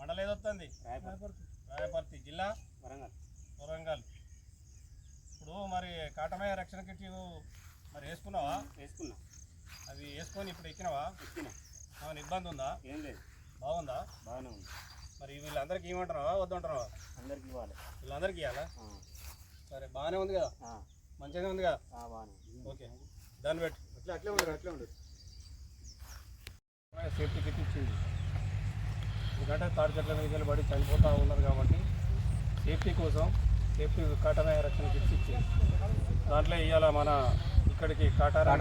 వస్తుంది రాయపర్తి. రాయపర్తి జిల్లా? వరంగల్. వరంగల్. ఇప్పుడు మరి కాటమయ్య రక్షణ కిట్ మరి వేసుకున్నావా? వేసుకున్నా. అది వేసుకొని ఇప్పుడు ఎక్కినావా? ఎక్కిన. ఏమైనా ఇబ్బంది ఉందా? ఏం లేదు. బాగుందా? బాగానే ఉంది. మరి వీళ్ళందరికీ ఇవ్వమంటున్నావా వద్దంటున్నావా? అందరికి ఇవ్వాలి. వీళ్ళందరికీ ఇవ్వాలా? సరే బాగానే ఉంది కదా? మంచిగానే ఉంది కదా? బాగానే. ఓకే. దాన్ని పెట్టు అట్లా అట్లే ఉండదు అట్లే ఉండదు సేఫ్టీ కిట్ ఇచ్చింది. ఎందుకంటే తాడి చెట్ల మీద పడి చనిపోతూ ఉన్నారు కాబట్టి సేఫ్టీ కోసం సేఫ్టీ కాటరాయ రక్షణ కిట్స్ ఇచ్చింది దాంట్లో ఇవాళ మన ఇక్కడికి కాటారా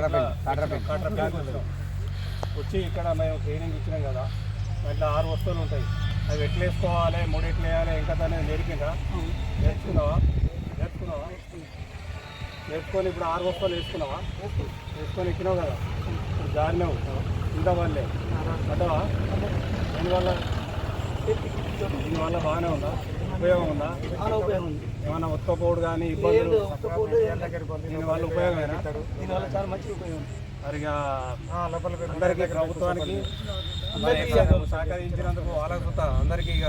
కాటరా వచ్చి ఇక్కడ మేము ట్రైనింగ్ ఇచ్చినాం కదా. దాంట్లో ఆరు వస్తువులు ఉంటాయి. అవి ఎట్లా వేసుకోవాలి మూడు ఎట్లా వేయాలి ఇంకా దాన్ని నేర్పిందా? నేర్చుకున్నావా? నేర్చుకున్నావా? నేర్చుకొని ఇప్పుడు ఆరు వస్తువులు వేసుకున్నావా? వేసుకొని ఎక్కినావు కదా. ఇప్పుడు జారినావు. ఇంకా వాళ్ళే పడ్డావా దీనివల్ల దీనివల్ల బాగానే ఉందా? ఉపయోగం ఉందా? చాలా ఉపయోగం ఉంది. ఏమైనా కానీ ఇబ్బందులు దీనివల్ల ఉపయోగమేనా దీనివల్ల చాలా మంచి ఉపయోగం అందరికీ ప్రభుత్వానికి అందరికీ సహకరించినందుకు వాళ్ళకు అందరికీ ఇక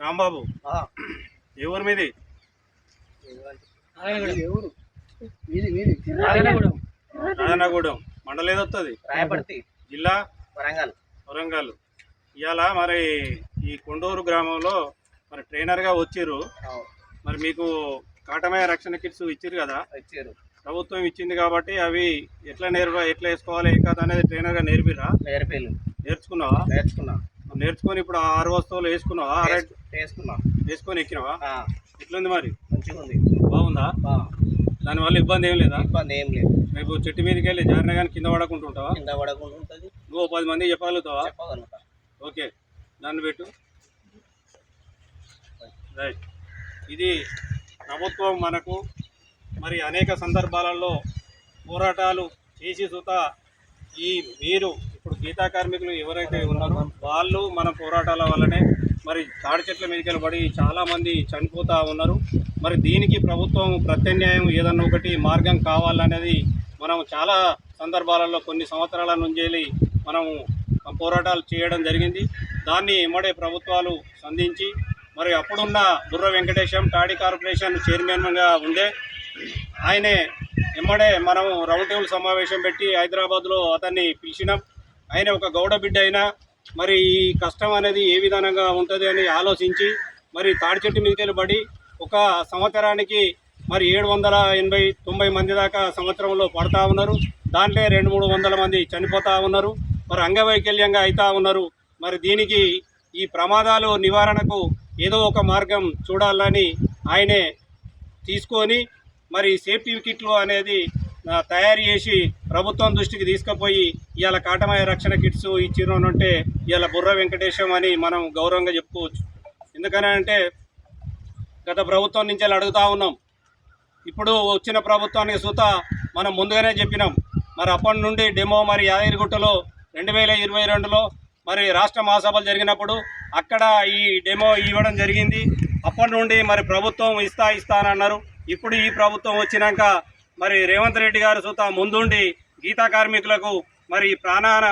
రాంబాబు ఏ ఊరు మీది? ఎవరు నారాయణగూడెం. మండలం ఏదొస్తుంది రాయపర్తి. జిల్లా? వరంగల్. వరంగల్. ఇవాళ మరి ఈ కొండూరు గ్రామంలో మరి ట్రైనర్గా వచ్చిర్రు. మరి మీకు కాటమయ రక్షణ కిట్స్ ఇచ్చిర్రు కదా? వచ్చారు ప్రభుత్వం ఇచ్చింది కాబట్టి అవి ఎట్లా నేర్వ ఎట్లా వేసుకోవాలి ఏం కాదు అనేది ట్రైనర్గా నేర్పిరా? నేర్పేలు నేర్చుకున్నావా? నేర్చుకున్నా. నేర్చుకొని ఇప్పుడు ఆరు వస్తువులు వేసుకున్నావా? వేసుకున్నా. వేసుకొని ఎక్కినావా? ఎట్లుంది మరి? మంచిగా ఉంది బాగుందా దానివల్ల ఇబ్బంది ఏం లేదా? ఇబ్బంది ఏం లేదు. రేపు చెట్టు మీదకి వెళ్ళి జారిన కానీ కింద పడకుంటుంటావా? కింద పడకుండా ఉంటుంది. నువ్వు పది మంది చెప్పగలుగుతావా? చెప్పగలుగుతా. ఓకే. దాన్ని పెట్టు. రైట్. ఇది ప్రభుత్వం మనకు మరి అనేక సందర్భాలలో పోరాటాలు చేసి సుత ఈ మీరు ఇప్పుడు గీతా కార్మికులు ఎవరైతే ఉన్నారో వాళ్ళు మన పోరాటాల వల్లనే మరి తాడి చెట్ల మీదకి పడి చాలామంది చనిపోతూ ఉన్నారు. మరి దీనికి ప్రభుత్వం ప్రత్యామ్నాయం ఏదన్నా ఒకటి మార్గం కావాలనేది మనం చాలా సందర్భాలలో కొన్ని సంవత్సరాల నుంచి మనము పోరాటాలు చేయడం జరిగింది. దాన్ని ఎమ్మడే ప్రభుత్వాలు సంధించి మరి అప్పుడున్న బుర్ర వెంకటేశం టాడీ కార్పొరేషన్ చైర్మన్గా ఉండే ఆయనే ఎమ్మడే మనం రౌండ్ టేబుల్ సమావేశం పెట్టి హైదరాబాద్లో అతన్ని పిలిచినాం. ఆయన ఒక గౌడ బిడ్డ అయినా మరి ఈ కష్టం అనేది ఏ విధానంగా ఉంటుంది అని ఆలోచించి మరి తాడి చెట్టు మీదకి పడి ఒక సంవత్సరానికి మరి ఏడు వందల ఎనభై తొంభై మంది దాకా సంవత్సరంలో పడతా ఉన్నారు. దాంట్లో రెండు మూడు వందల మంది చనిపోతూ ఉన్నారు. మరి అంగవైకల్యంగా అవుతా ఉన్నారు. మరి దీనికి ఈ ప్రమాదాలు నివారణకు ఏదో ఒక మార్గం చూడాలని ఆయనే తీసుకొని మరి సేఫ్టీ కిట్లు అనేది తయారు చేసి ప్రభుత్వం దృష్టికి తీసుకుపోయి ఇవాళ కాటమాయ రక్షణ కిట్స్ ఇచ్చిన ఉంటే ఇవాళ బుర్ర వెంకటేశం అని మనం గౌరవంగా చెప్పుకోవచ్చు. ఎందుకని అంటే గత ప్రభుత్వం నుంచి అడుగుతూ అడుగుతా ఉన్నాం. ఇప్పుడు వచ్చిన ప్రభుత్వానికి సూత మనం ముందుగానే చెప్పినాం. మరి అప్పటి నుండి డెమో మరి యాదగిరిగుట్టలో రెండు వేల ఇరవై రెండులో మరి రాష్ట్ర మహాసభలు జరిగినప్పుడు అక్కడ ఈ డెమో ఇవ్వడం జరిగింది. అప్పటి నుండి మరి ప్రభుత్వం ఇస్తా ఇస్తా అని అన్నారు. ఇప్పుడు ఈ ప్రభుత్వం వచ్చినాక మరి రేవంత్ రెడ్డి గారు సుత ముందుండి గీతా కార్మికులకు మరి ప్రాణాన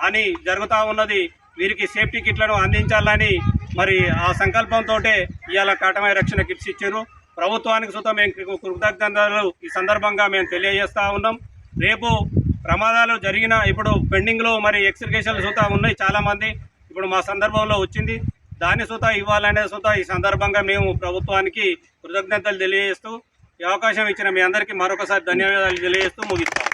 హాని జరుగుతూ ఉన్నది. వీరికి సేఫ్టీ కిట్లను అందించాలని మరి ఆ సంకల్పంతో ఇవాళ కాటమయ రక్షణ కిట్స్ ఇచ్చారు. ప్రభుత్వానికి సుతం మేము కృతజ్ఞతలు. ఈ సందర్భంగా మేము తెలియజేస్తూ ఉన్నాం. రేపు ప్రమాదాలు జరిగిన ఇప్పుడు పెండింగ్లో మరి ఎక్స్రికేషన్లు సుతా ఉన్నాయి చాలామంది. ఇప్పుడు మా సందర్భంలో వచ్చింది. దాని సుత ఇవ్వాలనే సుత ఈ సందర్భంగా మేము ప్రభుత్వానికి కృతజ్ఞతలు తెలియజేస్తూ ఈ అవకాశం ఇచ్చిన మీ అందరికీ మరొకసారి ధన్యవాదాలు తెలియజేస్తూ ముగిస్తాం.